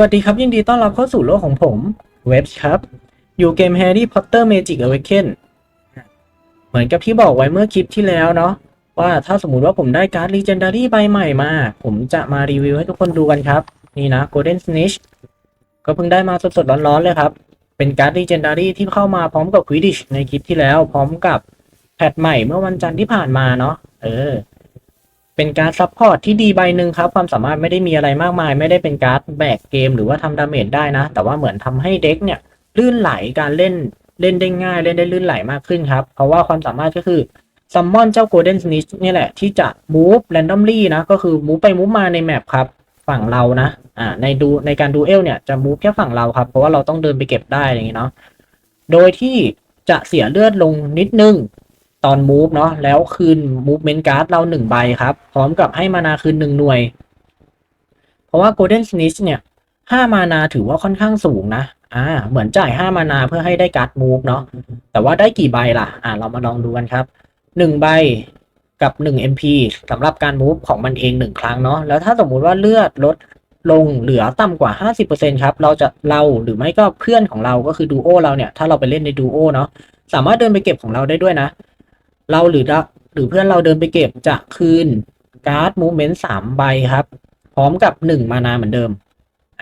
วัสดีครับ ยินดีต้อนรับเข้าสู่โลกของผม เว็บครับ อยู่เกม Harry Potter Magic Awaken เหมือนกับที่บอกไว้เมื่อคลิปที่แล้วเนาะว่าถ้าสมมติว่าผมได้การ์ด Legendary ใบใหม่มา ผมจะมารีวิวให้ทุกคนดูกันครับ นี่นะ Golden Snitch ก็เพิ่งได้มาสดๆร้อนๆเลยครับ เป็นการ์ด Legendary ที่เข้ามาพร้อมกับ Quidditch ในคลิปที่แล้ว พร้อมกับแพทใหม่เมื่อวันจันทร์ที่ผ่านมาเนาะเออ เป็นการซัพพอร์ตที่ดีใบหนึ่งครับ ความสามารถไม่ได้มีอะไรมากมาย ไม่ได้เป็นการ์ดแบกเกมหรือว่าทำดาเมจได้นะ แต่ว่าเหมือนทำให้เด็กเนี่ยลื่นไหลการเล่นเล่นได้ง่าย เล่นได้ลื่นไหลมากขึ้นครับ เพราะว่าความสามารถก็คือซัมมอนเจ้า Golden Snitch นี่แหละที่จะ move randomly นะ ก็คือ move ไป move มาในแมปครับ ฝั่งเรานะอ่าในดูในการดูเอลเนี่ยจะ move แค่ฝั่งเราครับ เพราะว่าเราต้องเดินไปเก็บได้อย่างนี้เนาะโดยที่จะเสียเลือดลงนิดนึง ตอน move เนาะแล้วคืน movement card เราหนึ่งใบครับ พร้อมกับให้มานาคืนหนึ่งหน่วย เพราะว่า golden snitch เนี่ยห้ามานาถือว่าค่อนข้างสูงนะอ่า เหมือนจ่ายห้ามานาเพื่อให้ได้การ์ด move เนาะแต่ว่าได้กี่ใบล่ะ อ่า เรามาลองดูกันครับหนึ่งใบกับหนึ่ง MP สำหรับการ move ของมันเองหนึ่งครั้งเนาะแล้วถ้าสมมุติว่าเลือดลดลงเหลือต่ำกว่า 50%ครับ เราจะเราหรือไม่ก็เพื่อนของเราก็คือดูโอเราเนี่ย ถ้าเราไปเล่นในดูโอเนาะ สามารถเดินไปเก็บของเราได้ด้วยนะ เราหรือเราหรือเพื่อนเราเดินไปเก็บจะคืนการ์ดมูเมนต์สามใบครับ พร้อมกับหนึ่งมานาเหมือนเดิม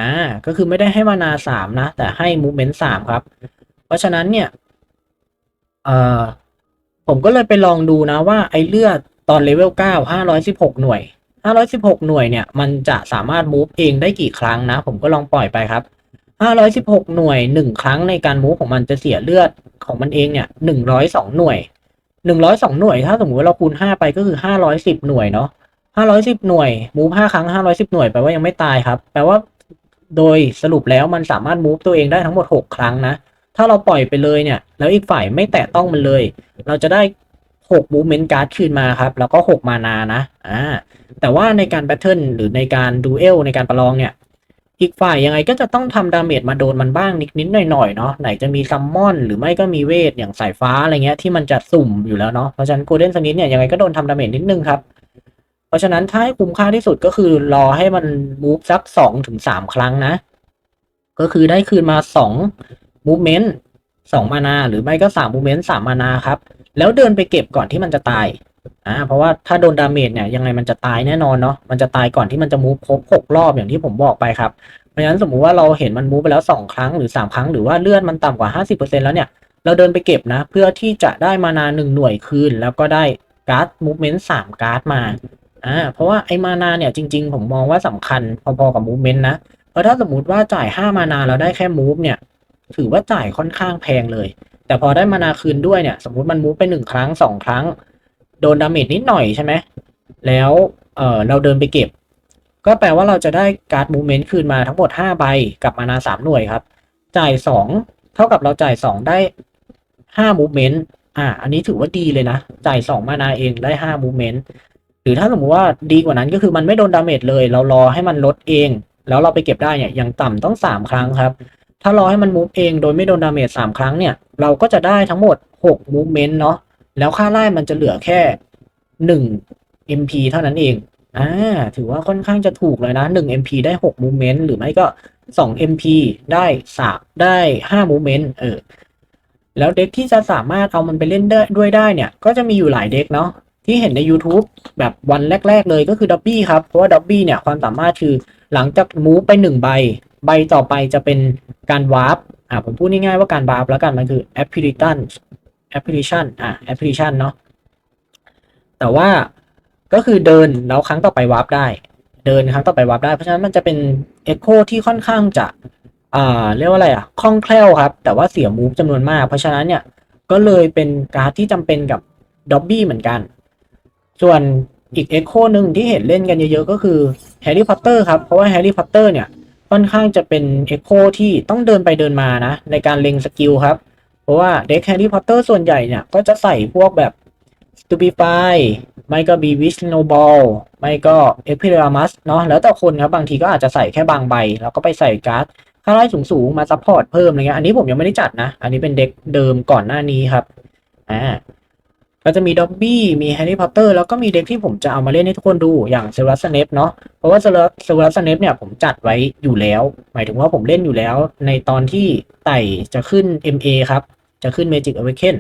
อ่าก็คือไม่ได้ให้มานาสามนะ แต่ให้มูเมนต์สามครับ เพราะฉะนั้นเนี่ยเอ่อผมก็เลยไปลองดูนะว่าไอเลือดตอนเลเวลเก้าห้าร้อยสิบหกหน่วยห้าร้อยสิบหกหน่วยเนี่ย มันจะสามารถมูฟเองได้กี่ครั้งนะ ผมก็ลองปล่อยไปครับห้าร้อยสิบหกหน่วยหนึ่งครั้งในการมูฟของมันจะเสียเลือดของมันเองเนี่ยหนึ่งร้อยสองหน่วย หนึ่งร้อยสองหน่วย ถ้าสมมติว่าเราคูณห้าไปก็คือห้าร้อยสิบหน่วยเนาะห้าร้อยสิบหน่วยมูฟห้าครั้งห้าร้อยสิบหน่วยแปลว่ายังไม่ตายครับ แปลว่าโดยสรุปแล้วมันสามารถมูฟตัวเองได้ทั้งหมดหกครั้งนะ ถ้าเราปล่อยไปเลยเนี่ย แล้วอีกฝ่ายไม่แตะต้องมันเลย เราจะได้หกมูฟเมนต์การ์ดคืนมาครับ แล้วก็หกมานานะ อ่า แต่ว่าในการแบทเทิลหรือในการดูเอลในการประลองเนี่ย อีกฝ่ายยังไงก็จะต้องทำดาเมจมาโดนมันบ้างนิดนิดหน่อยๆเนาะไหนจะมีซัมมอน หรือไม่ก็มีเวทอย่างสายฟ้าอะไรเงี้ยที่มันจะสุ่มอยู่แล้วเนาะเพราะฉะนั้นโกลเด้นสนิทเนี่ยยังไงก็โดนทำดาเมจนิดนึงครับ เพราะฉะนั้นถ้าให้คุ้มค่าที่สุดก็คือรอให้มันมูฟสักสองถึงสามครั้งนะ ก็คือได้คืนมาสองมูฟเมนต์สองมานาหรือไม่ก็สามมูฟเมนต์สามมานาครับแล้วเดินไปเก็บก่อนที่มันจะตาย อ่าเพราะว่าถ้าโดนดาเมจเนี่ยยังไงมันจะตายแน่นอนเนาะมันจะตายก่อนที่มันจะมูฟครบหกรอบอย่างที่ผมบอกไปครับเพราะฉะนั้นสมมุติว่าเราเห็นมันมูฟไปแล้วสองครั้งหรือสามครั้ง หรือว่าเลือดมันต่ำกว่าห้าสิบเปอร์เซ็นแล้วเนี่ยเราเดินไปเก็บนะ เพื่อที่จะได้มานาหนึ่งหน่วยคืน แล้วก็ได้การ์ดมูฟเมนต์สามการ์ดมาอ่าเพราะว่าไอ้มานาเนี่ยจริง ๆ ผมมองว่าสำคัญพอๆกับมูฟเมนต์นะเพราะถ้าสมมติว่าจ่ายห้ามานาแล้วได้แค่มูฟเนี่ยถือว่าจ่ายค่อนข้างแพงเลย แต่พอได้มานาคืนด้วยเนี่ยสมมุติมันมูฟไปหนึ่งครั้งสองครั้ง โดนดาเมจนิดหน่อยใช่ไหมแล้วเออเราเดินไปเก็บ ก็แปลว่าเราจะได้การ์ดมูเมนต์คืนมาทั้งหมดห้าใบกับมานาสามหน่วยครับ จ่ายสองเท่ากับเราจ่ายสองได้ห้ามูเมนต์อ่าอันนี้ถือว่าดีเลยนะ จ่ายสองมานาเองได้ห้ามูเมนต์หรือถ้าสมมติว่าดีกว่านั้นก็คือมันไม่โดนดาเมจเลย เรารอให้มันลดเอง แล้วเราไปเก็บได้เนี่ยอย่างต่ำต้องสามครั้งครับ ถ้ารอให้มันมูฟเองโดยไม่โดนดาเมจสามครั้งเนี่ยเราก็จะได้ทั้งหมดหกมูเมนต์เนาะ แล้วค่าไล่มันจะเหลือแค่หนึ่ง MP เท่านั้นเองอ่าถือว่าค่อนข้างจะถูกเลยนะหนึ่ง MP ได้หก movement หรือไม่ก็สอง MP ได้สามได้ห้า movement เออแล้วเด็กที่จะสามารถเอามันไปเล่นได้ด้วยได้เนี่ย ก็จะมีอยู่หลายเด็กเนาะที่เห็นใน YouTube แบบวันแรก ๆ เลยก็คือดับบี้ครับ เพราะว่าดับบี้เนี่ยความสามารถคือหลังจากมูฟไปหนึ่งใบ ใบต่อไปจะเป็นการวาร์ปอ่าผมพูดง่ายๆว่าการวาร์ปแล้วกันมันคือ apparition apparition อ่า apparition เนาะแต่ว่าก็คือเดินแล้วครั้งต่อไปวาร์ปได้ เดินครั้งต่อไปวาร์ปได้ เพราะฉะนั้นมันจะเป็นเอ็กโคที่ค่อนข้างจะอ่าเรียกว่าอะไรอะคล่องแคล่วครับ แต่ว่าเสียมูฟจำนวนมาก เพราะฉะนั้นเนี่ยก็เลยเป็นการ์ดที่จำเป็นกับด็อบบี้เหมือนกัน ส่วนอีกเอ็กโคหนึ่งที่เห็นเล่นกันเยอะๆ ก็คือแฮร์รี่พอตเตอร์ครับ เพราะว่าแฮร์รี่พอตเตอร์เนี่ย ค่อนข้างจะเป็นเอ็กโคที่ต้องเดินไปเดินมานะ ในการเล็งสกิลครับ เพราะว่าเด็กแฮร์รี่พอตเตอร์ส่วนใหญ่เนี่ย ก็จะใส่พวกแบบสตูบิฟายไม่ก็บีวิชโนบอลไม่ก็ e p i r a m u s เนาะแล้วแต่คนครับบางทีก็อาจจะใส่แค่บางใบ แล้วก็ไปใส่การ์ดค่าไล่สูงๆมาซัพพอร์ตเพิ่มอะไรเงี้ยอันนี้ผมยังไม่ได้จัดนะ อันนี้เป็นเด็กเดิมก่อนหน้านี้ครับอ่า ก็จะมีด็อบบี้มีแฮร์รี่พอตเตอร์แล้วก็มีเด็กที่ผมจะเอามาเล่นให้ทุกคนดูอย่างเซอรัสเนปเนาะเพราะว่าเซอร์รัสเนปเนี่ยผมจัดไว้อยู่แล้ว หมายถึงว่าผมเล่นอยู่แล้ว ในตอนที่ไต่จะขึ้น MA ครับ จะขึ้น Magic Awaken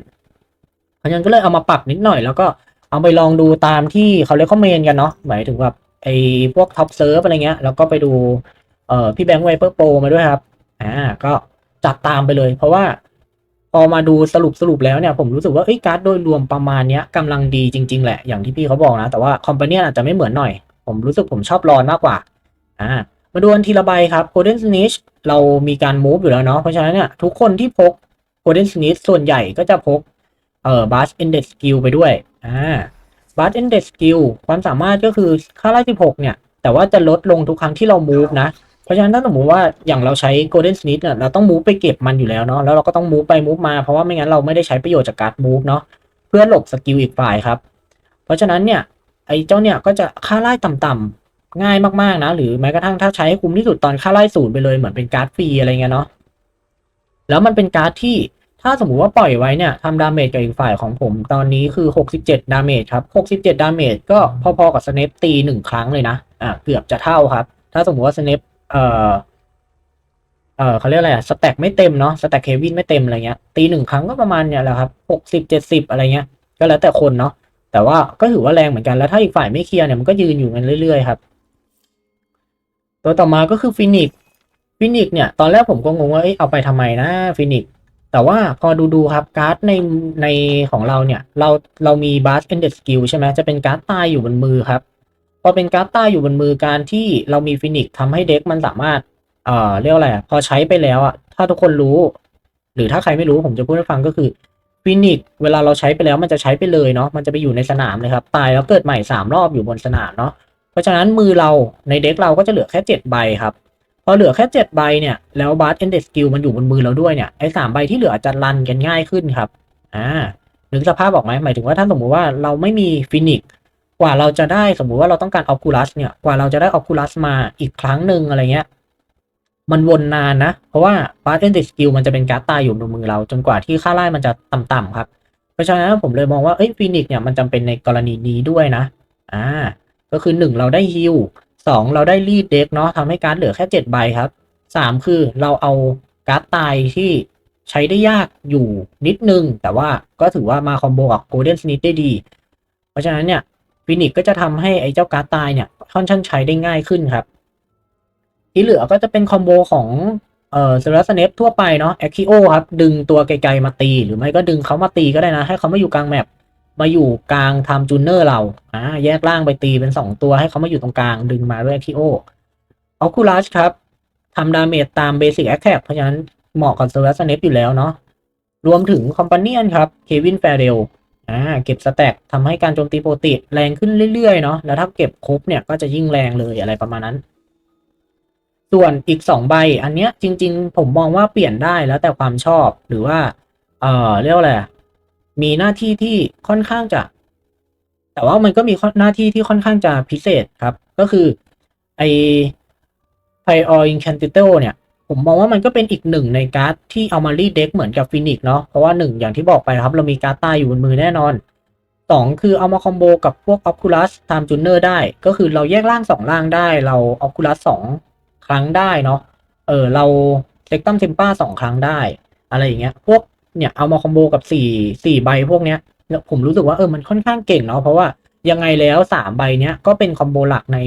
เพราะฉะนั้นก็เลยเอามาปรับนิดหน่อย แล้วก็เอาไปลองดูตามที่เขาเรียกคอมเมนต์กันเนาะหมายถึงแบบไอ้พวกท็อปเซิร์ฟอะไรเงี้ยแล้วก็ไปดูเอ่อพี่แบงค์ไวเปอร์โปรมาด้วยครับอ่าก็จัดตามไปเลย เพราะว่า อมาดูสรุปสรุปแล้วเนี่ยผมรู้สึกว่าเอ้ยการ์ดโดยรวมประมาณเนี้ยกำลังดีจริง ๆ แหละอย่างที่พี่เขาบอกนะ แต่ว่าคอมพ n นีอาจจะไม่เหมือนหน่อย ผมรู้สึกผมชอบรอนมากกว่าอ่ามาดูอันทีละใบครับ Golden Snitch เรามีการ move อยู่แล้วเนาะเพราะฉะนั้นเนี่ยทุกคนที่พก Golden Snitch ส่วนใหญ่ก็จะพกเอ่อ Bash Index Skill ไปด้วยอ่า Bash Index Skill ความสามารถก็คือค่าไล่16เนี่ย แต่ว่าจะลดลงทุกครั้งที่เรา move นะ เพราะฉะนั้นถ้าสมมติว่าอย่างเราใช้ Golden Snitch เนี่ยเราต้อง move ไปเก็บมันอยู่แล้วเนาะแล้วเราก็ต้อง move ไป move มาเพราะว่าไม่งั้นเราไม่ได้ใช้ประโยชน์จากการ move เนาะเพื่อหลบสกิลอีกฝ่ายครับ เพราะฉะนั้นเนี่ยไอ้เจ้าเนี่ยก็จะค่าไล่ต่ำๆง่ายมากๆนะ หรือแม้กระทั่งถ้าใช้ให้คุ้มที่สุดตอนค่าไล่ศูนย์ไปเลยเหมือนเป็นการ์ดฟรีอะไรเงี้ยเนาะแล้วมันเป็นการ์ดที่ถ้าสมมุติว่าปล่อยไว้เนี่ยทำดาเมจกับอีกฝ่ายของผม ตอนนี้คือ 67 ดาเมจครับ 67 ดาเมจก็พอๆกับสเนปตีหนึ่งครั้งเลยนะอ่าเกือบจะเท่าครับ ถ้าสมมติว่าสเนป เอ่อเออเขาเรียกอะไรอะสแต็กไม่เต็มเนาะสแต็กเควินไม่เต็มอะไรเงี้ย ตีหนึ่งครั้งก็ประมาณเนี่ยแหละครับหกสิบเจ็ดสิบอะไรเงี้ย ก็แล้วแต่คนเนาะแต่ว่าก็ถือว่าแรงเหมือนกันแล้วถ้าอีกฝ่ายไม่เคลียร์เนี่ยมันก็ยืนอยู่กันเรื่อยๆครับ ตัวต่อมาก็คือฟินิกฟินิกเนี่ย ตอนแรกผมก็งงว่าเอ้ยเอาไปทำไมนะฟินิกแต่ว่าพอดูดูๆครับการ์ดในในของเราเนี่ย เราเรามีบ a สเอนเดสกิลใช่ไหมจะเป็นการ์ดตายอยู่บนมือครับ อเป็นการ์ดใตายอยู่บนมือการที่เรามีฟินิกทำให้เด็กมันสามารถเอ่อเรียกว่าอะไรพอใช้ไปแล้วอะถ้าทุกคนรู้ หรือถ้าใครไม่รู้ผมจะพูดให้ฟังก็คือฟินิกเวลาเราใช้ไปแล้วมันจะใช้ไปเลยเนาะมันจะไปอยู่ในสนามเลยครับตายแล้วเกิดใหม่สามรอบอยู่บนสนามเนาะเพราะฉะนั้นมือเราในเด็กเราก็จะเหลือแค่เจ็ดใบครับพอเหลือแค่เจ็ดใบเนี่ยแล้วบาร์เอนเดสกิลมันอยู่บนมือเราด้วยเนี่ยไอ้สามใบที่เหลือจะรันกันง่ายขึ้นครับอ่านึกสภาพบอกไหมหมายถึงว่าถ้าสมมติว่าเราไม่มีฟินิก กว่าเราจะได้สมมุติว่าเราต้องการออคูลัสเนี่ยกว่าเราจะได้ออคูลัสมาอีกครั้งหนึ่งอะไรเงี้ยมันวนนานนะ เพราะว่า b a s เ e n d สกิลมันจะเป็นการ์ดตายอยู่บนมือเรา จนกว่าที่ค่าไล่มันจะต่ำๆครับ เพราะฉะนั้นผมเลยมองว่าเอ้ยฟินิกเนี่ยมันจำเป็นในกรณีนี้ด้วยนะอ่าก็คือหนึ่งเราได้ฮิลสองเราได้รีดเด็กเนาะทำให้การ์ดเหลือแค่เจ็ดใบครับสามคือเราเอาการ์ดตายที่ใช้ได้ยากอยู่นิดนึง แต่ว่าก็ถือว่ามาคอมโบกับโกลเด้นสนิได้ดี เพราะฉะนั้นเนี่ย ฟินิกก็จะทำให้ไอ้เจ้าการ์ดตายเนี่ยค่อนข้างใช้ได้ง่ายขึ้นครับ ที่เหลือก็จะเป็นคอมโบของเอ่อเซรัสเนปทั่วไปเนาะแอคคิโอครับ ดึงตัวไกลๆมาตี หรือไม่ก็ดึงเขามาตีก็ได้นะ ให้เขามาอยู่กลางแมปมาอยู่กลางทม์จูเนอร์เราอ่าแยกล่างไปตีเป็นสองตัวให้เขามาอยู่ตรงกลางดึงมาด้วยแอคคิโอออคูลัสครับทำดาเมจตามเบสิ c แอคแท็เพราะฉะนั้นเหมาะกับเซรัสเนปอยู่แล้วเนาะรวมถึงคอมพานียนครับเควินแฟเรล อ่าเก็บสแต็กทำให้การโจมตีปกติแรงขึ้นเรื่อยๆเนาะแล้วถ้าเก็บครบเนี่ยก็จะยิ่งแรงเลยอะไรประมาณนั้น ส่วนอีกสองใบอันเนี้ยจริง ๆ ผมมองว่าเปลี่ยนได้แล้วแต่ความชอบหรือว่า เอ่อเรียกว่าอะไรมีหน้าที่ที่ค่อนข้างจะ แต่ว่ามันก็มีหน้าที่ที่ค่อนข้างจะพิเศษครับ ก็คือไอไพออ Incantato เนี่ย ผมมองว่ามันก็เป็นอีกหนึ่งในการ์ดที่เอามารีเด็กเหมือนกับฟินิกเนาะเพราะว่าหนึ่งอย่างที่บอกไปครับ เรามีการ์ดตายอยู่บนมือแน่นอนสองคือเอามาคอมโบกับพวก Oculus Time Tuner ได้ ก็คือเราแยกร่างสองร่างได้ เรา Oculus สองครั้งได้เนาะเออเราเซ็กตัมเทมป้าสองครั้งได้ อะไรอย่างเงี้ยพวกเนี่ยเอามาคอมโบกับสี่สี่ใบพวกเนี้ยเนี่ยผมรู้สึกว่าเออมันค่อนข้างเก่งเนาะเพราะว่ายังไงแล้วสามใบเนี้ยก็เป็นคอมโบหลักใน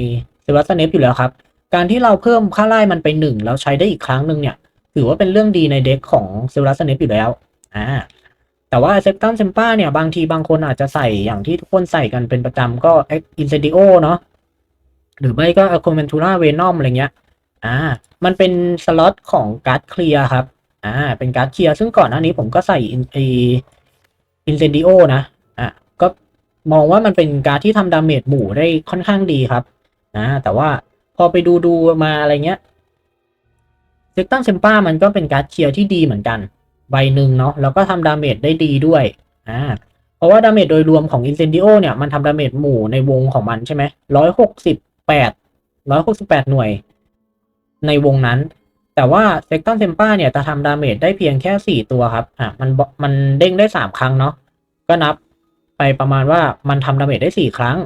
เซวัสเนปอยู่แล้วครับ การที่เราเพิ่มค่าไล่มันไปหนึ่งแล้วใช้ได้อีกครั้งหนึ่งเนี่ย ถือว่าเป็นเรื่องดีในเด็กของเซวัสเนปอยู่แล้วอ่าแต่ว่าเซ c ตัมเซมป้าเนี่ยบางทีบางคนอาจจะใส่อย่างที่ทุกคนใส่กันเป็นประจำก็อินเซนดิโอเนาะหรือไม่ก็อ c คเมนทูราเวนอมอะไรเงี้ยอ่ามันเป็นสล็อตของการ์ดเคลียร์ครับอ่าเป็นการ์ดเคลียร์ซึ่งก่อนหน้านี้ผมก็ใส่อินอินเซนดิโอนะอะก็มองว่ามันเป็นการ์ดที่ทำดาเมจหมู่ได้ค่อนข้างดีครับนะแต่ว่า พอไปดูดูมาอะไรเงี้ยเซกตัมเซมป้ามันก็เป็นการ์ดเคลียร์ที่ดีเหมือนกัน ใบหนึ่งเนาะแล้วก็ทำดาเมจได้ดีด้วยอ่าเพราะว่าดาเมจโดยรวมของอินเซนดิโอเนี่ยมันทำดาเมจหมู่ในวงของมันใช่ไหมร้อยหกสิบแปดร้อยหกสิบแปดหน่วย ในวงนั้น แต่ว่าเซกตัมเทมป้าเนี่ยจะทำดาเมจได้เพียงแค่สี่ตัวครับอะมันมันเด้งได้สามครั้งเนาะก็นับไปประมาณว่ามันทำดาเมจได้สี่ครั้ง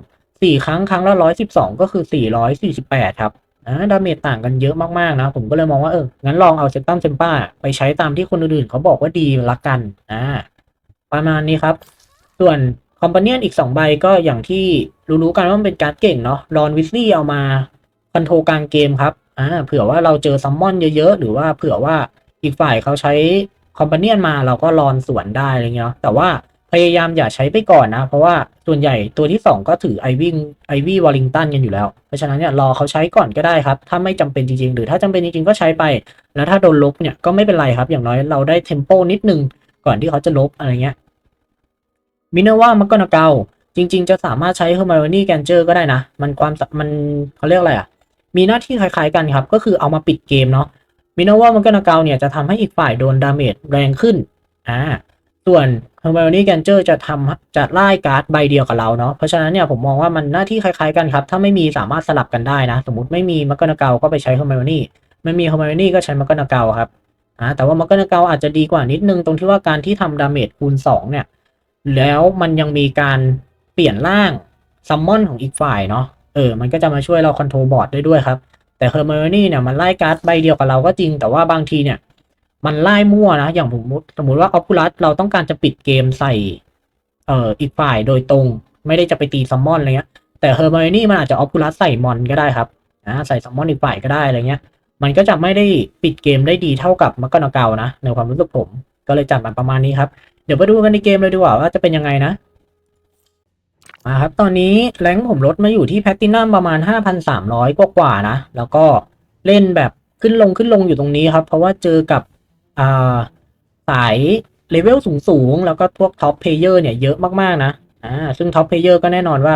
สี่ครั้งครั้งละร้อยสิบสองก็คือสี่ร้อยสี่สิบแปดครับอ่าดาเมจต่างกันเยอะมากๆนะ ผมก็เลยมองว่าเออ งั้นลองเอาเซตัมเซมป้าไปใช้ตามที่คนอื่นๆเขาบอกว่าดีละกันอ่าประมาณนี้ครับ ส่วนคอม p พ n เนียนอีก 2 ใบก็อย่างที่รู้ๆกันว่ามันเป็นการ์ดเก่งเนาะรอนวิสลี่เอามาคอนโทรกลางเกมครับอ่าเผื่อว่าเราเจอซัมมอนเยอะๆ หรือว่าเผื่อว่าอีกฝ่ายเขาใช้คอม p พ n เนียนมาเราก็รอนสวนได้อะไรเงี้ยแต่ว่า พยายามอย่าใช้ไปก่อนนะ เพราะว่าส่วนใหญ่ตัวที่ 2 ก็ถือไอวิ่งไอวี่วอลิงตันกันอยู่แล้ว เพราะฉะนั้นเนี่ยรอเขาใช้ก่อนก็ได้ครับ ถ้าไม่จำเป็นจริงๆ หรือถ้าจำเป็นจริงๆ ก็ใช้ไป แล้วถ้าโดนลบเนี่ยก็ไม่เป็นไรครับ อย่างน้อยเราได้เทมโปนิดนึงก่อนที่เขาจะลบอะไรเงี้ยมินเนว่ามันก็นาเกาจริง ๆ จะสามารถใช้เฮอร์ i ม n นี่แกนเจอร์ก็ได้นะ มันความมันเขาเรียกอะไรอะ มีหน้าที่คล้ายๆกันครับ ก็คือเอามาปิดเกมเนาะมินเนว่ามันก็นาเกาเนี่ยจะทำให้อีกฝ่ายโดนดาเมจแรงขึ้นอ่า ส่วนเฮอร์ i ม n นี่แกนเจอร์จะทำจะไล่การ์ดใบเดียวกับเราเนาะเพราะฉะนั้นเนี่ยผมมองว่ามันหน้าที่คล้ายๆกันครับ ถ้าไม่มีสามารถสลับกันได้นะ สมมติไม่มีมักกนาเกาก็ไปใช้เฮอร์ i ม n นี่ไม่มีเฮอร์ i ม n นี่ก็ใช้มักกนาเกาครับอ่าแต่ว่ามักกนาเกาอาจจะดีกว่านิดนึงตรงที่ว่าการที่ทำดาเมจคูณสองเนี่ย แล้วมันยังมีการเปลี่ยนร่างซัมมอนของอีกฝ่ายเนาะเออมันก็จะมาช่วยเราคอนโทรลบอร์ดได้ด้วยครับแต่เฮอร์ i ม n นี่เนี่ยมันไล่การ์ดใบเดียวกับเราก็จริงแต่ว่าบางทีเนี่ย มันไล่มั่วนะ อย่างผมสมมติว่าออฟ u ลัสเราต้องการจะปิดเกมใส่ เอ่ออีกฝ่ายโดยตรง ไม่ได้จะไปตีซัมมอนอะไรเงี้ย แต่เฮอร์ม n นี่มันอาจจะออฟ u ลัสใส่มอนก็ได้ครับอ่าใส่ซัมมอนอีกฝ่ายก็ได้อะไรเงี้ย มันก็จะไม่ได้ปิดเกมได้ดีเท่ากับมักกะนาเกานะในความรู้สึกผม ก็เลยจัดมันประมาณนี้ครับ เดี๋ยวไปดูกันในเกมเลยดีกว่าว่าจะเป็นยังไงนะมาครับตอนนี้แรงผมลดมาอยู่ที่แพตตินัมประมาณ 5,300 กว่ากว่านะ แล้วก็เล่นแบบขึ้นลงขึ้นลงอยู่ตรงนี้ครับ เพราะว่าเจอกับ สายเลเวลสูงๆ แล้วก็พวกท็อปเพลเยอร์เนี่ยเยอะมากๆนะอ่าซึ่งท็อปเพลเยอร์ก็แน่นอนว่า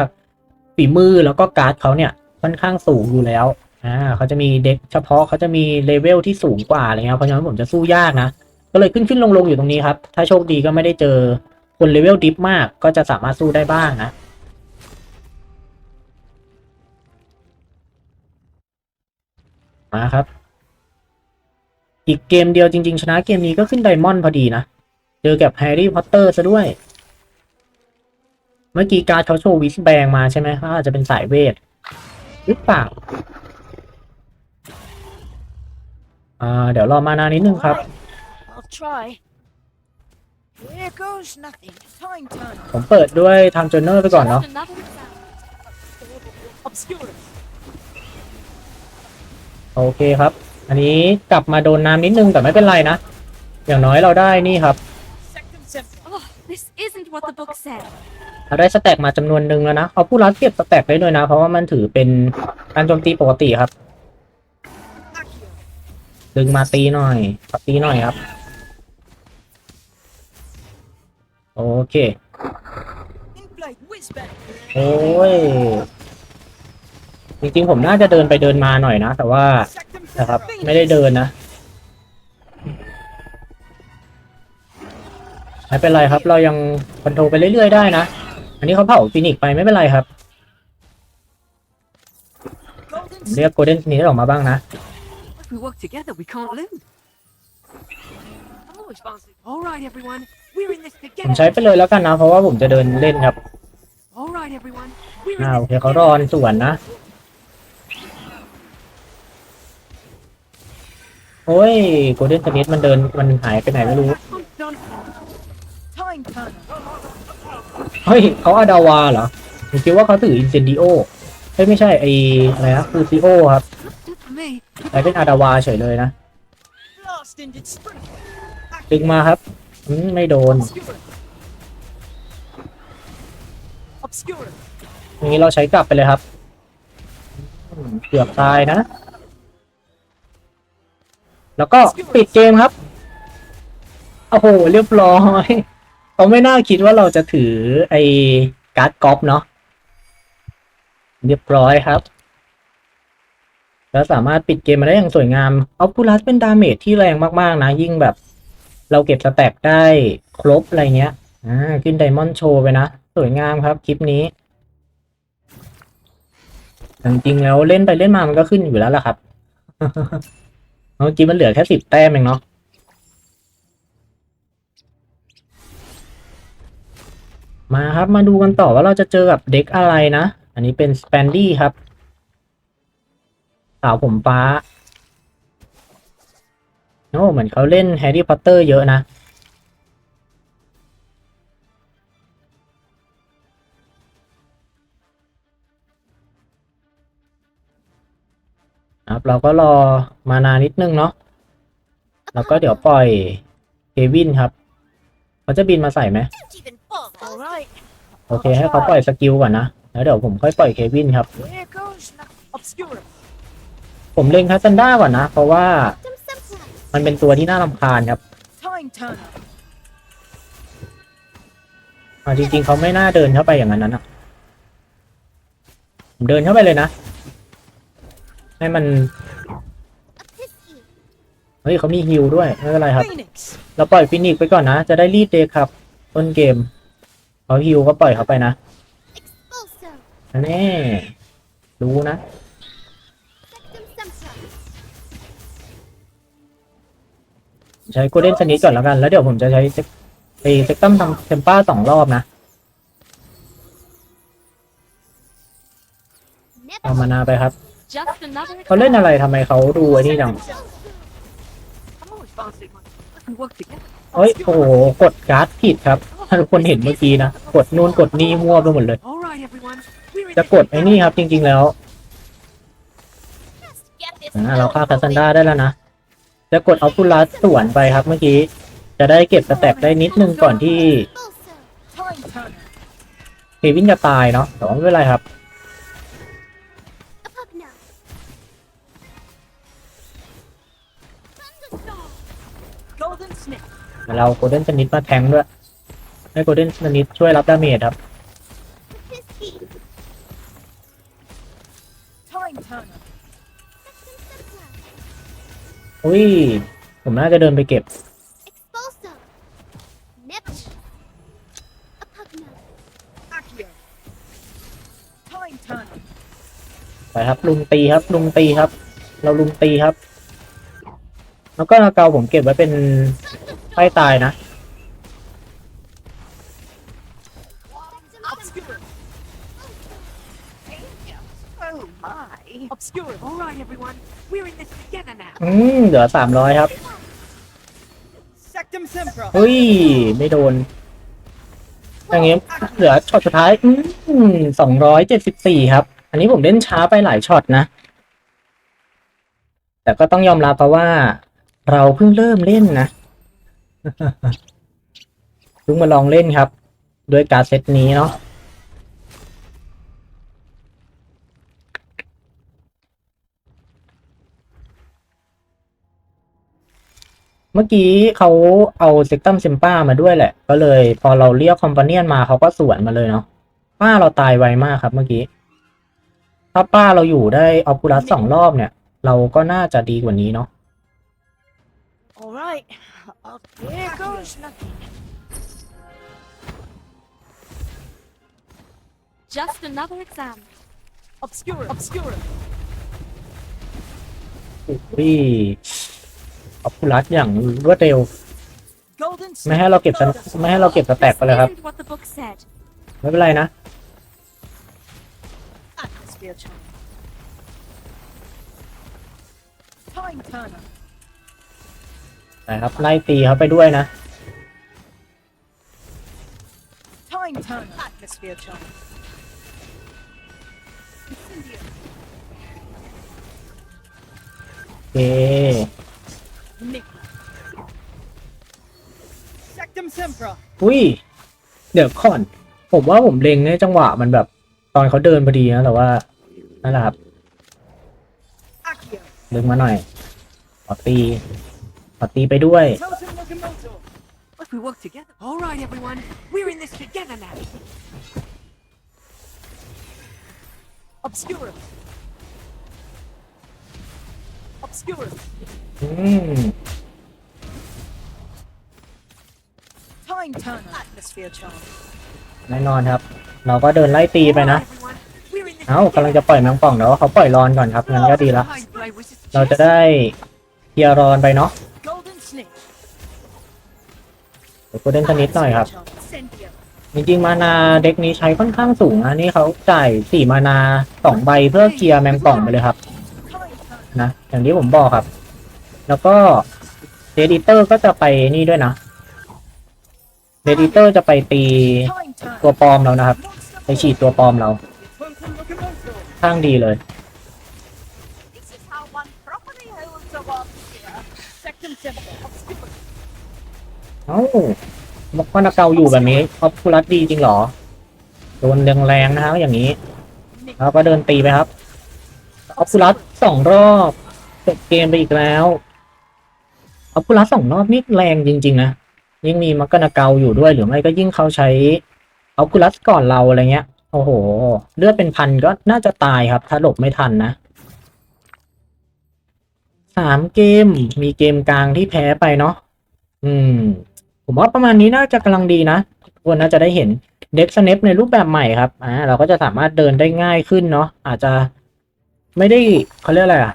ฝีมือแล้วก็การ์ดเขาเนี่ยค่อนข้างสูงอยู่แล้วอ่าเขาจะมีเด็กเฉพาะเขาจะมีเลเวลที่สูงกว่าอะไรเงี้ยเพราะฉะนั้นผมจะสู้ยากนะ ก็เลยขึ้นขึ้นลงลงอยู่ตรงนี้ครับ ถ้าโชคดีก็ไม่ได้เจอคนเลเวลดิฟมากก็จะสามารถสู้ได้บ้างนะมาครับ อีกเกมเดียวจริง ๆ ชนะเกมนี้ก็ขึ้นไดมอนด์พอดีนะ เจอกับแฮร์รี่พอตเตอร์ซะด้วย เมื่อกี้การ์ดเขาโชว์วิสแบงมาใช่ไหมว่าอาจจะเป็นสายเวท หรือเปล่า อ่า เดี๋ยวรอมานานนิดนึงครับ I'll try. Here goes nothing. Time turner. ผมเปิดด้วยทำจ o เนอร์ไปก่อนเนาะ Another sound. Obscurus. โอเคครับ อันนี้กลับมาโดนน้ำนิดนึงแต่ไม่เป็นไรนะ อย่างน้อยเราได้นี่ครับ Sectum sempra. Oh, this isn't what the book said. เราได้สแต็กมาจำนวนหนึ่งแล้วนะเอาผู้รัดเก็บสแต็กได้ด้วยนะ เพราะว่ามันถือเป็นการโจมตีปกติครับ Accio. ดึงมาตีหน่อยขอตีหน่อยครับ โอเค Inblade whizbang. โอ้ย จริงๆผมน่าจะเดินไปเดินมาหน่อยนะ แต่ว่า Sectum นะครับ Phoenix. ไม่ได้เดินนะไม่เป็นไรครับ เรายังคอนโทรลไปเรื่อยๆได้นะ อันนี้เขาเผาฟินิกซ์ไปไม่เป็นไรครับ Golden ผมเรียกโกลเด้นนี้ออกมาบ้างนะ If we work together, we can't lose. I'm always fancy. All right, everyone. We're in this ผม together. ใช้ไปเลยแล้วกันนะ เพราะว่าผมจะเดินเล่นครับ All right, everyone. We're อ่า in โอ this เคเขารอนสวนนะ โอ้ยโกลเด้นสนิทมันเดินมันหายไปไหนไม่รู้ เฮ้ยเขาอาดาวาเหรอผมคิดว่าเขาถืออินเซนดิโอเฮ้ยไม่ใช่ไออะไรนะฟูซิโอครับ Good for me. แต่เป็นอาดาวาเฉยเลยนะดึงมาครับอืมไม่โดนอย่างนี้เราใช้กลับไปเลยครับเกือบตายนะ แล้วก็ปิดเกมครับ โอ้โห เรียบร้อยเขาไม่น่าคิดว่าเราจะถือไอ้การ์ดกอล์ฟเนาะ เรียบร้อยครับ แล้วสามารถปิดเกมมาได้อย่างสวยงาม ออฟคูลัสเป็นดาเมจที่แรงมาก ๆ นะ ยิ่งแบบ เราเก็บสแต็กได้ครบอะไรเงี้ย อ่า ขึ้นไดมอนด์โชว์ไปนะ สวยงามครับคลิปนี้จริงๆแล้วเล่นไปเล่นมามันก็ขึ้นอยู่แล้วล่ะครับ เมื่อกี้มันเหลือแค่สิบแต้มเองเนาะมาครับมาดูกันต่อว่าเราจะเจอกับเด็กอะไรนะ อันนี้เป็นสเปนดี้ครับ สาวผมฟ้าโอ้เหมือนเขาเล่นแฮร์รี่พอตเตอร์เยอะนะ ครับ เราก็รอมานานนิดนึงเนาะแล้วก็เดี๋ยวปล่อยเควินครับเขาจะบินมาใส่ไหม Don't even bother. All right. โอเค ให้เขาปล่อยสกิลก่อนนะแล้วเดี๋ยวผมค่อยปล่อยเควินครับ Here goes nothing. Obscura. ผมเล็งคัสซันด้าก่อนนะ เพราะว่า Some sometimes. มันเป็นตัวที่น่ารำคาญครับ Time turner. อ่าจริงๆเขาไม่น่าเดินเข้าไปอย่างนั้นนะผมเดินเข้าไปเลยนะ ให้มัน A pisky. เฮ้ยเขามีฮิลด้วย ไม่เป็นไรครับ Phoenix. เราปล่อยฟินิกซ์ไปก่อนนะ จะได้รีดเดย์ครับต้นเกมเขาฮิลก็ปล่อยเขาไปนะ Expulso. แน่รู้นะ Sectum sometimes. ใช้โกลเด้นชนิดก่อนแล้วกัน แล้วเดี๋ยวผมจะใช้เซ็กไอเซ็กตัมทำเทมป้าสองรอบนะ Never. เอามานาไปครับ Just another เขาเล่นอะไรทำไมเขาดูไอ้นี่จัง I'm always fast at one. If we work together. เฮ้ยโอ้โหกดการ์ดผิดครับถ้าทุกคนเห็นเมื่อกี้นะกดนู่นกดนี่มั่วไปหมดเลย All right, everyone. We're in จะกดไอ้นี่ครับจริง ๆแล้ว get this. อ่าเราฆ่าคาซันดาได้แล้วนะ จะกดเอาพุลัสสวนไปครับเมื่อกี้ จะได้เก็บสแต็กได้นิดนึงก่อนที่ Time เควินจะตายเนาะแต่ว่าไม่เป็นไรครับ เราโกลเด้นสนิทมาแทงด้วย ให้โกลเด้นสนิทช่วยรับดาเมจครับ A pisky. Time turner. Sectum sometimes. อุ้ย ผมน่าจะเดินไปเก็บ Expulso. Never. A pugna. Accio. Time turner. ไปครับลุมตีครับลุมตีครับ เราลุมตีครับ แล้วก็นาเกาผมเก็บไว้เป็น ไพ่ตายนะ Obscura. Oh my. Obscura. All right, everyone. We're in this together now. อืมเหลือสามร้อยครับ Sectum sempra. เฮ้ย ไม่โดน อย่างงี้เหลือช็อตสุดท้ายอืมสองร้อยเจ็ดสิบสี่ครับ อันนี้ผมเล่นช้าไปหลายช็อตนะ แต่ก็ต้องยอมรับเพราะว่า เราเพิ่งเริ่มเล่นนะ เพิ่งมาลองเล่นครับ ด้วยการเซตนี้เนาะเมื่อกี้เขาเอาเซกตัมเซมป้ามาด้วยแหละ ก็เลย พอเราเรียกคอมพาเนียนมาเขาก็สวนมาเลยเนาะป้าเราตายไวมากครับเมื่อกี้ ถ้าป้าเราอยู่ได้ออคูลัสสองรอบเนี่ย เราก็น่าจะดีกว่านี้เนาะ All right. Up here goes nothing. Just another exam. Obscura. Obscura. อุ้ยออคูลัสอย่างรวดเร็ว Golden ไม่ snake. ให้เราเก็บสไม่ให้เราเก็บสแต็กไปเลยครับ Isn't what the book said. ไม่เป็นไรนะ Atmosphere charm. Time turner. นะครับไล่ตีเขาไปด้วยนะ Time turner. Atmosphere charm. โอเค Nick. Sectum sempra. อุ้ย เดี๋ยวก่อน ผมว่าผมเล็งในจังหวะมันแบบ ตอนเขาเดินพอดีนะแต่ว่านั่นแหละครับ Accio. ดึงมาหน่อยขอตี ขอตีไปด้วย Totem locomotor. If we work together. All right, everyone. We're in this together now. Obscura. Obscura. อืม Time turner. Atmosphere charm. แน่นอนครับ เราก็เดินไล่ตี All ไปนะ right, everyone. We're in this เอ้ากำลังจะปล่อยแมงป่องเดี๋ยวเขาปล่อยรอนก่อนครับงั้นก็ดีละ Hide play was just เราจะได้เคลียร์รอนไปเนาะ Golden snake. เดี๋ยวกูเล่นชนิดหน่อยครับ จริงๆมานาเด็กนี้ใช้ค่อนข้างสูงนะนี่เขาจ่ายสี่มานาสองใบเพื่อเคลียร์แมงป่องไปเลยครับ นะอย่างที่ผมบอกครับ แล้วก็เดดิเตอร์ก็จะไปนี่ด้วยนะเดดิเตอร์จะไปตีตัวปลอมเรานะครับ ไปฉีดตัวปลอมเรา ข้างดีเลย เอ้ามกคนาเกาอยู่แบบนี้ออฟคูลัสดีจริงเหรอ โดนแรงๆนะครับอย่างนี้แล้วก็เดินตีไปครับออฟคูลัสสองรอบจบเกมไปอีกแล้วออฟคูลัสสองรอบนี่แรงจริง ๆ นะ ยิ่งมีมักกนาเกาอยู่ด้วยหรือไม่ก็ยิ่งเขาใช้ออฟคูลัสก่อนเราอะไรเงี้ย โอ้โห เลือดเป็นพันก็น่าจะตายครับ ถ้าหลบไม่ทันนะสามเกมมีเกมกลางที่แพ้ไปเนาะอืม ผมว่าประมาณนี้น่าจะกำลังดีนะทุกคนน่าจะได้เห็นเด็กสเนปในรูปแบบใหม่ครับอ่าเราก็จะสามารถเดินได้ง่ายขึ้นเนาะอาจจะไม่ได้เขาเรียกอะไรอะ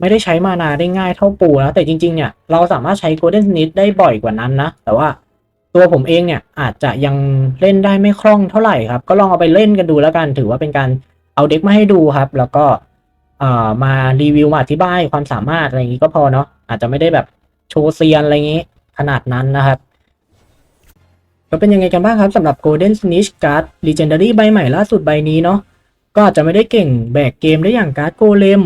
ไม่ได้ใช้มานาได้ง่ายเท่าปูนะแต่จริงๆเนี่ยเราสามารถใช้ Golden Snit ได้บ่อยกว่านั้นนะ แต่ว่าตัวผมเองเนี่ยอาจจะยังเล่นได้ไม่คล่องเท่าไหร่ครับ ก็ลองเอาไปเล่นกันดูแล้วกัน ถือว่าเป็นการเอาเด็กมาให้ดูครับ แล้วก็เอ่อมารีวิวมาอธิบายความสามารถอะไรอย่างนี้ก็พอเนาะอาจจะไม่ได้แบบโชว์เซียนอะไรอย่างนี้ขนาดนั้นนะครับ ก็เป็นยังไงกันบ้างครับสำหรับ Golden Snitch Card Legendary ใบใหม่ล่าสุดใบนี้เนาะก็อาจจะไม่ได้เก่งแบกเกมได้อย่างการ์ดโกเลม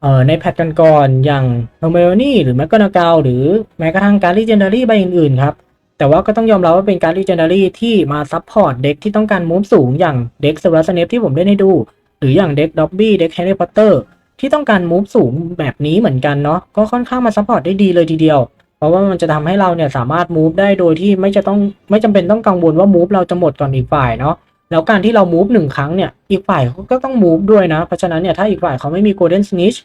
เอ่อในแพทกันก่อนอย่าง h e r m i o n e หรือแมกกานากาหรือแม้กระทั่งการ์ด Legendary ใบอื่นๆครับแต่ว่าก็ต้องยอมรับว่าเป็นการ์ด Legendary ที่มาซัพพอร์ตเด็กที่ต้องการมูฟสูงอย่างเด็ก s e v e r u s Snape ที่ผมเล่นให้ดู หรืออย่างเด็ก Dobby เด็ก Harry Potter ที่ต้องการมูฟสูงแบบนี้เหมือนกันเนาะก็ค่อนข้างมาซัพพอร์ตได้ดีเลยทีเดียวเราะว่ามันจะทำให้เราเนี่ยสามารถ move ได้โดยที่ไม่จะต้องไม่จำเป็นต้องกังวลว่า move เราจะหมดก่อนอีกฝ่ายเนาะแล้วการที่เรา move หนึ่งครั้งเนี่ยอีกฝ่ายเขาก็ต้อง move ด้วยนะ เพราะฉะนั้นเนี่ยถ้าอีกฝ่ายเขาไม่มี golden snitch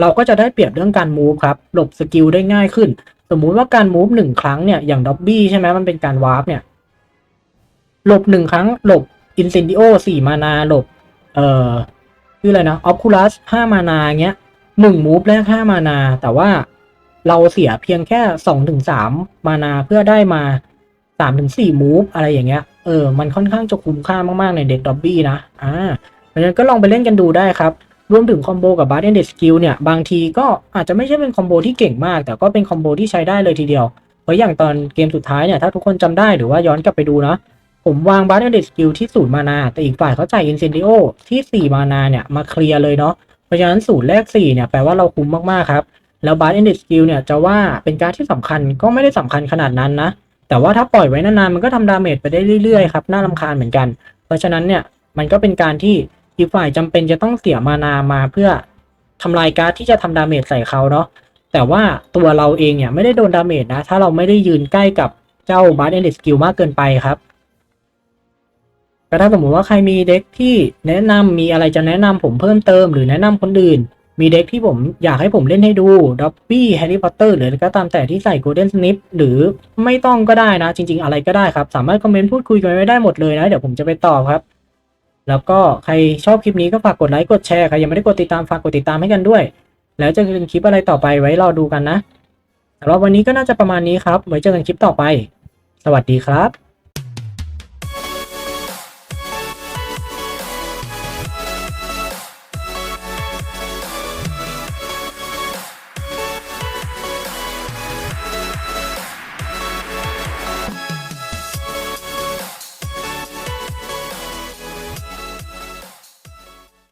เราก็จะได้เปรียบเรื่องการ move ครับหลบสกิลได้ง่ายขึ้น สมมุติว่าการ move หนึ่งครั้งเนี่ยอย่าง dobby ใช่ไหมมันเป็นการ warp เนี่ยหลบหนึ่งครั้งหลบ incendio สี่มานาหลบเอ่อคืออะไรนะ oculus ห้ามานาเงี้ยหนึ่ง move แรกห้ามานาแต่ว่า เราเสียเพียงแค่สองถึงสามมานาเพื่อได้มาสามถึงสี่มูฟอะไรอย่างเงี้ย เออ มันค่อนข้างจะคุ้มค่ามากๆในเด็กด็อบบี้นะ อ่าเพราะฉะนั้นก็ลองไปเล่นกันดูได้ครับ รวมถึงคอมโบกับบาร์เดนเดสกิลเนี่ย บางทีก็อาจจะไม่ใช่เป็นคอมโบที่เก่งมาก แต่ก็เป็นคอมโบที่ใช้ได้เลยทีเดียว เพราะอย่างตอนเกมสุดท้ายเนี่ย ถ้าทุกคนจำได้หรือว่าย้อนกลับไปดูนะ ผมวางบาร์เดนเดสกิลที่ศูนย์มานา แต่อีกฝ่ายเขาจ่ายอินเซนดิโอที่สี่มานาเนี่ยมาเคลียร์เลยเนาะ เพราะฉะนั้นศูนย์แรกสี่เนี่ยแปลว่าเราคุ้มมากๆครับ แล้วบาร์ e เ d น s สกิลเนี่ยจะว่าเป็นการที่สำคัญก็ไม่ได้สำคัญขนาดนั้นนะ แต่ว่าถ้าปล่อยไว้นานๆมันก็ทำดาเมจไปได้เรื่อยๆครับน่ารำคาญเหมือนกัน เพราะฉะนั้นเนี่ยมันก็เป็นการที่อีกฝ่ายจำเป็นจะต้องเสียมานามาเพื่อทำลายการ์ดที่จะทำดาเมจใส่เขาเนาะแต่ว่าตัวเราเองเนี่ยไม่ได้โดนดาเมจนะ ถ้าเราไม่ได้ยืนใกล้กับเจ้าบาร์ e เ d น s สกิลมากเกินไปครับก็ถ้าสมมติว่าใครมีเด็กที่แนะนำมีอะไรจะแนะนำผมเพิ่มเติม หรือแนะนำคนอื่น มีเด็กที่ผมอยากให้ผมเล่นให้ดูด็อบบี้แฮร์รี่พอตเตอร์หรืออะไรก็ตามแต่ที่ใส่ Golden Snip หรือไม่ต้องก็ได้นะ จริง ๆ อะไรก็ได้ครับ สามารถคอมเมนต์พูดคุยกันไว้ได้หมดเลยนะ เดี๋ยวผมจะไปตอบครับ แล้วก็ใครชอบคลิปนี้ก็ฝากกดไลค์กดแชร์ใครยังไม่ได้กดติดตามฝากกดติดตามให้กันด้วย แล้วเจอกันคลิปอะไรต่อไปไว้รอดูกันนะสำหรับวันนี้ก็น่าจะประมาณนี้ครับ ไว้เจอกันคลิปต่อไป สวัสดีครับ